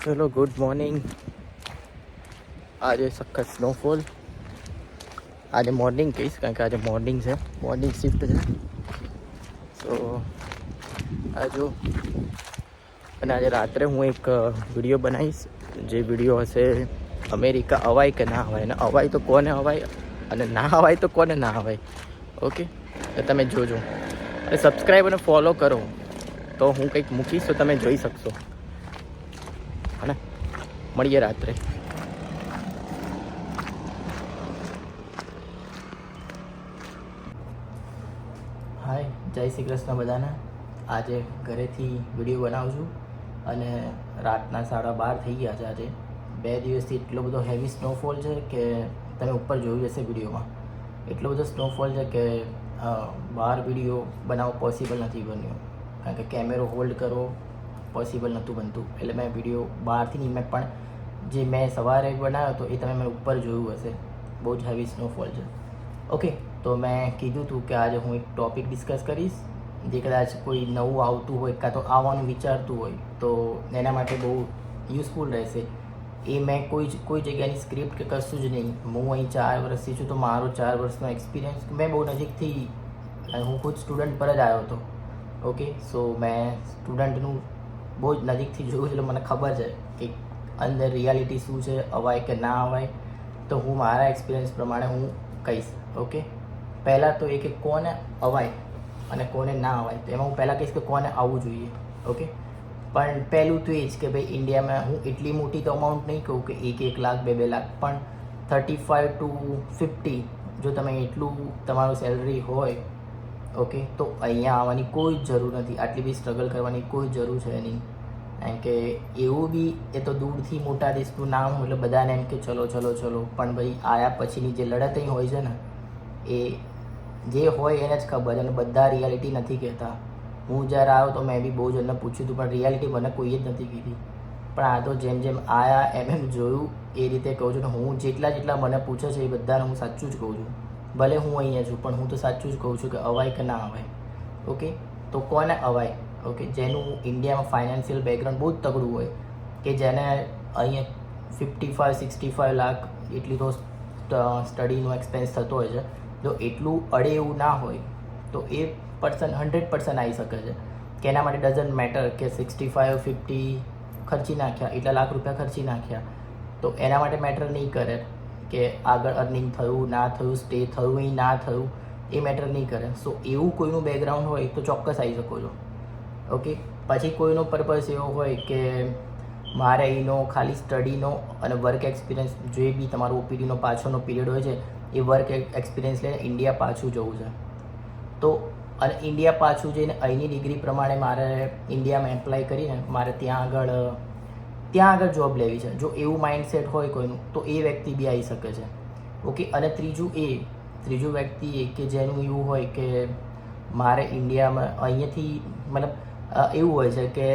ચલો good morning આજે સખત સ્નોફોલ આજે મોર્નિંગ કહીશ કારણ કે આજે મોર્નિંગ છે મોર્નિંગ શિફ્ટ છે સો આજો અને આજે રાત્રે હું એક વીડિયો બનાવીશ જે વીડિયો હશે અમેરિકા અવાય કે ના અવાય અને અવાય તો કોને અવાય અને ના અવાય તો કોને ના અવાય ઓકે તો તમે જોજો અને સબસ્ક્રાઈબ અને ફોલો કરો તો હું કંઈક મૂકીશ તો તમે જોઈ શકશો હને મળીએ રાત્રે હાય જય શ્રી કૃષ્ણ બધાને. આજે ઘરેથી વીડિયો બનાવું છું અને રાતના સાડા બાર થઈ ગયા છે આજે. બે દિવસથી એટલો બધો હેવી સ્નોફોલ છે કે તમે ઉપર જોયું હશે વિડીયોમાં. એટલો બધો સ્નોફોલ છે કે બહાર વીડિયો બનાવવો પોસિબલ નથી બન્યો. કારણ કે કેમેરો હોલ્ડ કરવો પોસિબલ નહોતું બનતું. એટલે મેં વીડિયો બહારથી નહીં મેં, પણ જે મેં સવારે બનાવ્યો હતો એ તમે મેં ઉપર જોયું હશે. બહુ જ હેવી સ્નોફોલ છે. ઓકે તો મેં કીધું હતું કે આજે હું એક ટોપિક ડિસ્કસ કરીશ. જે કદાચ કોઈ નવું આવતું હોય, કાં તો આવવાનું વિચારતું હોય, તો એના માટે બહુ યુઝફુલ રહેશે. એ મેં કોઈ જ, કોઈ જગ્યાની સ્ક્રિપ્ટ કે કશું જ નહીં. હું અહીં ચાર વર્ષથી છું, તો મારો ચાર વર્ષનો એક્સપિરિયન્સ મેં બહુ નજીકથી, હું ખુદ સ્ટુડન્ટ પર જ આવ્યો હતો. ઓકે સો મેં સ્ટુડન્ટનું બહુ જ નજીકથી જોયું એટલે મને ખબર છે કે અંદર રિયાલિટી શું છે, અવાય કે ના અવાય. તો હું મારા એક્સપિરિયન્સ પ્રમાણે હું કહીશ ઓકે પહેલાં તો એ કે કોને અવાય અને કોને ના અવાય. તો એમાં હું પહેલાં કહીશ કે કોને આવવું જોઈએ ઓકે પણ પહેલું તો એ જ કે ભાઈ ઇન્ડિયામાં હું એટલી મોટી તો અમાઉન્ટ નહીં કહું કે એક એક લાખ, બે બે લાખ, પણ થર્ટી ફાઇવ ટુ ફિફ્ટી જો તમે એટલું તમારું સેલરી હોય ઓકે? તો અહીંયા આવવાની કોઈ જ જરૂર નથી. આટલી બી સ્ટ્રગલ કરવાની કોઈ જરૂર છે નહીં. કારણ કે એવું બી એ તો દૂરથી મોટા દેશનું નામ એટલે બધાને એમ કે ચલો ચલો ચલો. પણ ભાઈ આયા પછીની જે લડત અહીં હોય છે ને, એ જે હોય એને જ ખબર અને બધા રિયાલિટી નથી કહેતા. હું જ્યારે આવ્યો તો મેં બી બહુ જણને પૂછ્યું હતું, પણ રિયાલિટી મને કોઈએ જ નથી કીધી. પણ આ તો જેમ જેમ આયા, એમ એમ જોયું, એ રીતે કહું છું ને હું જેટલા જેટલા મને પૂછે છે એ બધાને હું સાચું જ કહું છું. ભલે હું અહીંયા છું, પણ હું તો સાચું જ કહું છું કે અવાય કે ના અવાય. ઓકે? તો કોને અવાય? ઓકે? જેનું ઇન્ડિયામાં ફાઇનાન્શિયલ બેકગ્રાઉન્ડ બહુ જ તગડું હોય, કે જેને અહીંયા fifty five sixty five lakh એટલી તો સ્ટડીનો એક્સપેન્સ થતો હોય છે. જો એટલું અડે એવું ના હોય, તો એ પર્સન હંડ્રેડ પર્સન્ટ આવી શકે છે. કે એના માટે ડઝન્ટ મેટર કે સિક્સટી ફાઇવ ફિફ્ટી ખર્ચી નાખ્યા, એટલા લાખ રૂપિયા ખર્ચી નાખ્યા, તો એના માટે મેટર નહીં કરે. કે આગળ અર્નિંગ થયું, ના થયું સ્ટે થયું અહીં ના થયું, એ મેટર નહીં કરે. સો એવું કોઈનું બેકગ્રાઉન્ડ હોય તો ચોક્કસ આવી શકો છો. ઓકે પછી કોઈનો પર્પઝ એવો હોય કે મારે એનો ખાલી સ્ટડીનો અને વર્ક એક્સપિરિયન્સ જે બી તમારો ઓપીડીનો પાછળનો પીરિયડ હોય છે, એ વર્ક એક્સપિરિયન્સ લઈને ઇન્ડિયા પાછું જવું છે. તો, અને ઇન્ડિયા પાછું જઈને અહીંની ડિગ્રી પ્રમાણે મારે ઇન્ડિયામાં એપ્લાય કરીને મારે ત્યાં આગળ ત્યાં આગળ જોબ લેવી છે. જો એવું માઇન્ડસેટ હોય કોઈનું, તો એ વ્યક્તિ બી આવી શકે છે. ઓકે અને ત્રીજું એ, ત્રીજું વ્યક્તિ એ કે જેનું એવું હોય કે મારે ઇન્ડિયામાં અહીંયાથી, મતલબ એવું હોય છે કે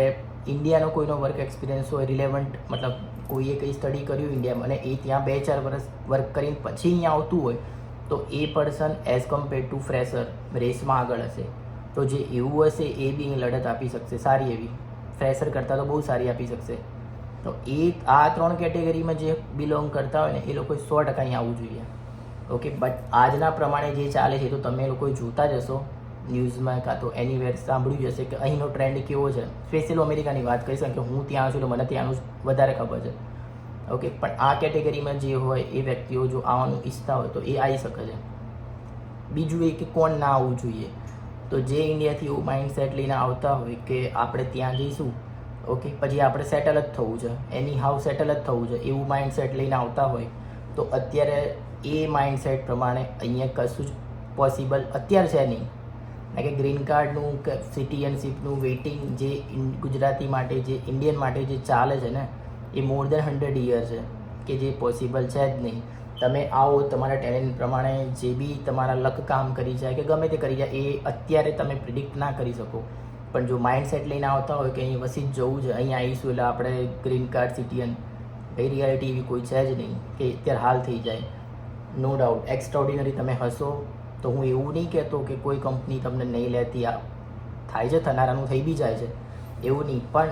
ઇન્ડિયાનો કોઈનો વર્ક એક્સપિરિયન્સ હોય રિલેવન્ટ મતલબ, કોઈએ કંઈ સ્ટડી કર્યું ઇન્ડિયામાં અને એ ત્યાં બે ચાર વર્ષ વર્ક કરીને પછી અહીંયા આવતું હોય, તો એ person as compare to fresher રેસમાં આગળ હશે. તો જે એવું હશે, એ બી લડત આપી શકશે. સારી એવી. ફ્રેશર કરતાં તો બહુ સારી આપી શકશે. તો એ આ ત્રણ કેટેગરીમાં જે બિલોંગ કરતા હોય ને, એ લોકોએ સો ટકા અહીં આવવું જોઈએ. ઓકે બટ આજના પ્રમાણે જે ચાલે છે તો તમે લોકો જોતા જ હશો ન્યૂઝમાં કાં તો એનીવેર સાંભળ્યું જશે કે અહીંનો ટ્રેન્ડ કેવો છે. સ્પેશિયલ અમેરિકાની વાત કરીશ કે હું ત્યાં છું તો મને ત્યાંનું વધારે ખબર છે. ઓકે પણ આ કેટેગરીમાં જે હોય એ વ્યક્તિઓ જો આવવાનું ઈચ્છતા હોય તો એ આવી શકે છે. બીજું એ કે કોણ ના આવવું જોઈએ. તો જે ઇન્ડિયાથી એવું માઇન્ડસેટ લઈને આવતા હોય કે આપણે ત્યાં જઈશું ઓકે? પછી આપણે સેટલ જ થવું છે. એની હાવ સેટલ જ થવું છે. એવું માઇન્ડસેટ લઈને આવતા હોય, તો અત્યારે એ માઇન્ડસેટ પ્રમાણે અહીંયા કશું જ પોસિબલ અત્યારે છે નહીં. કારણ કે ગ્રીન કાર્ડનું કે સિટીઝનશીપનું વેઇટિંગ જે ગુજરાતી માટે જે ઇન્ડિયન માટે જે ચાલે છે ને, એ મોર દેન હંડ્રેડ યર છે કે જે પોસિબલ છે જ નહીં. તમે આવો, તમારા ટેલેન્ટ પ્રમાણે જે બી તમારા લક કામ કરી જાય કે ગમે તે કરી જાય, એ અત્યારે તમે પ્રિડિક્ટ ના કરી શકો. પણ જો માઇન્ડસેટ લઈને આવતા હોય કે અહીં વસી જ જવું છે, અહીંયા આવીશું એટલે આપણે ગ્રીન કાર્ડ સિટીયન એ રિયાલિટી એવી કોઈ છે જ નહીં કે અત્યારે હાલ થઈ જાય. નો ડાઉટ એક્સ્ટ્રાઓર્ડિનરી તમે હશો તો હું એવું નહીં કહેતો કે કોઈ કંપની તમને નહીં લેતી આ થાય છે, થનારાનું થઈ બી જાય છે, એવું નહીં. પણ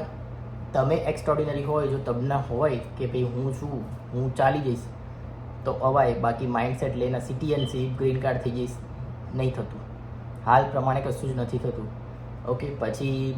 તમે એક્સ્ટ્રાઓર્ડિનરી હોય, જો તમને હોય કે ભાઈ હું છું, હું ચાલી જઈશ, તો અવાય, બાકી માઇન્ડસેટ લઈને સિટીએનશીપ ગ્રીન કાર્ડ થઈ જઈશ, નહીં થતું. હાલ પ્રમાણે કશું જ નથી થતું. ઓકે પછી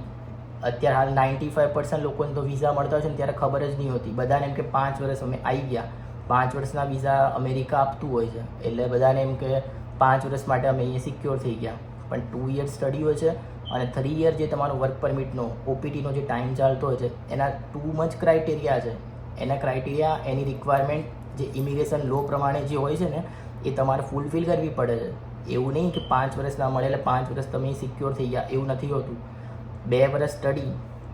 અત્યારે હાલ નાઇન્ટી ફાઇવ પર્સન્ટ લોકોને તો વિઝા મળતા હોય છે ને ત્યારે ખબર જ નહીં હોતી. બધાને એમ કે પાંચ વર્ષ અમે આવી ગયા. પાંચ વર્ષના વિઝા અમેરિકા આપતું હોય છે. એટલે બધાને એમ કે પાંચ વર્ષ માટે અમે અહીંયા સિક્યોર થઈ ગયા. પણ ટુ યર સ્ટડી હોય છે અને થ્રી યર જે તમારો વર્ક પરમિટનો ઓપીટીનો જે ટાઈમ ચાલતો હોય છે, એના ટુ મચ ક્રાઇટેરિયા છે. એના ક્રાઇટેરિયા એની રિક્વાયરમેન્ટ જે ઇમિગ્રેશન લો પ્રમાણે જે હોય છે ને, એ તમારે ફૂલફિલ કરવી પડે છે. એવું નહીં કે પાંચ વર્ષ ના મળે એટલે પાંચ વર્ષ તમે સિક્યોર થઈ ગયા, એવું નથી હોતું. બે વર્ષ સ્ટડી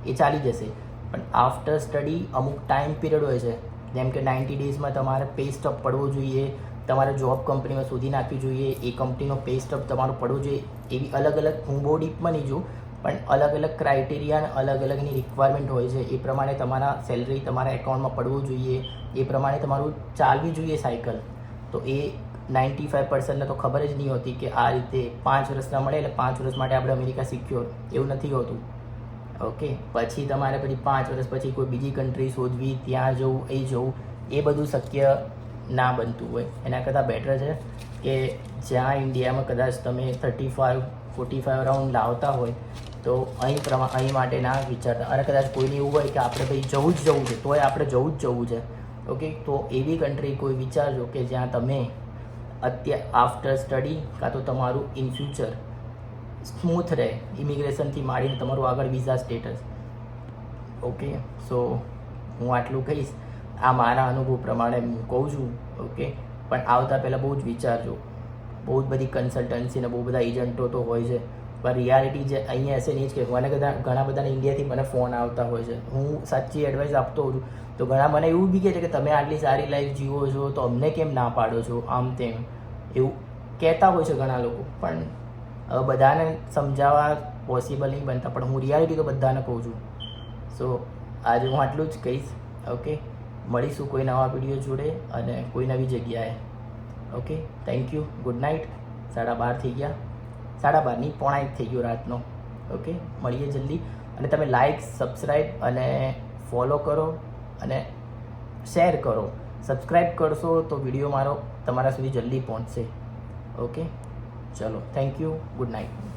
એ ચાલી જશે. પણ આફ્ટર સ્ટડી અમુક ટાઈમ પીરિયડ હોય છે. જેમ કે નાઇન્ટી ડેઝમાં તમારે પે સ્ટપ પડવો જોઈએ, તમારે જોબ કંપનીમાં શોધી નાખવી જોઈએ, એ કંપનીનો પે સ્ટપ તમારો પડવો જોઈએ, એવી અલગ અલગ હું બહુ ડીપમાં નહીં જોઉં, પણ અલગ અલગ ક્રાઇટેરિયા અને અલગ અલગની રિક્વાયરમેન્ટ હોય છે. એ પ્રમાણે તમારા સેલરી તમારા એકાઉન્ટમાં પડવું જોઈએ, એ પ્રમાણે તમારું ચાલવી જોઈએ સાયકલ તો એ નાઇન્ટી ફાઇવ પર્સન્ટને તો ખબર જ નહીં હોતી કે આ રીતે પાંચ વર્ષના મળે એટલે પાંચ વર્ષ માટે આપણે અમેરિકા સિક્યોર એવું નથી હોતું. ઓકે પછી તમારે પછી પાંચ વર્ષ પછી કોઈ બીજી કન્ટ્રી શોધવી, ત્યાં જવું, એ જવું, એ બધું શક્ય ના બનતું હોય. એના કરતાં બેટર છે કે જ્યાં ઇન્ડિયામાં કદાચ તમે thirty five forty five round લાવતા હોય, તો અહીં પ્રમા, અહીં માટે ના વિચારતા. અને કદાચ કોઈને એવું હોય કે આપણે ભાઈ જવું જ જવું છે, તોય આપણે જવું જ જવું છે. ઓકે તો એવી કન્ટ્રી કોઈ વિચારજો કે જ્યાં તમે અત્યારે આફ્ટર સ્ટડી કાં તો તમારું ઇન ફ્યુચર સ્મૂથ રહે ઇમિગ્રેશનથી માંડીને તમારું આગળ વિઝા સ્ટેટસ ઓકે સો હું આટલું કહીશ. આ મારા અનુભવ પ્રમાણે હું કહું છું. ઓકે પણ આવતા પહેલાં બહુ જ વિચારજો. બહુ જ બધી કન્સલ્ટન્સી ને બહુ બધા એજન્ટો તો હોય છે. પણ રિયાલિટી જે અહીંયા હશે નહીં જ કે મને બધા, ઘણા બધાને ઇન્ડિયાથી મને ફોન આવતા હોય છે. હું સાચી એડવાઇસ આપતો હોઉં છું. તો ઘણા મને એવું બી કહે છે કે તમે આટલી સારી લાઈફ જીવો છો, તો અમને કેમ ના પાડો છો? આમ તેમ. એવું કહેતા હોય છે ઘણા લોકો. પણ હવે બધાને સમજાવવા પોસિબલ નહીં બનતા. પણ હું રિયાલિટી તો બધાને કહું છું. સો આજે હું આટલું જ કહીશ. ઓકે મળીશું કોઈ નવા વીડિયો જોડે અને કોઈ નવી જગ્યાએ. Okay thank you good night સાડા બાર થઈ ગયા. સાડા બારની પોણા એક થઈ ગયો રાતનો. ઓકે મળીએ જલ્દી. અને તમે લાઈક સબસ્ક્રાઈબ અને ફોલો કરો અને શેર કરો. સબસ્ક્રાઈબ કરશો તો વીડિયો મારો તમારા સુધી જલ્દી પહોંચશે. ઓકે ચલો થેન્ક યુ ગુડ નાઇટ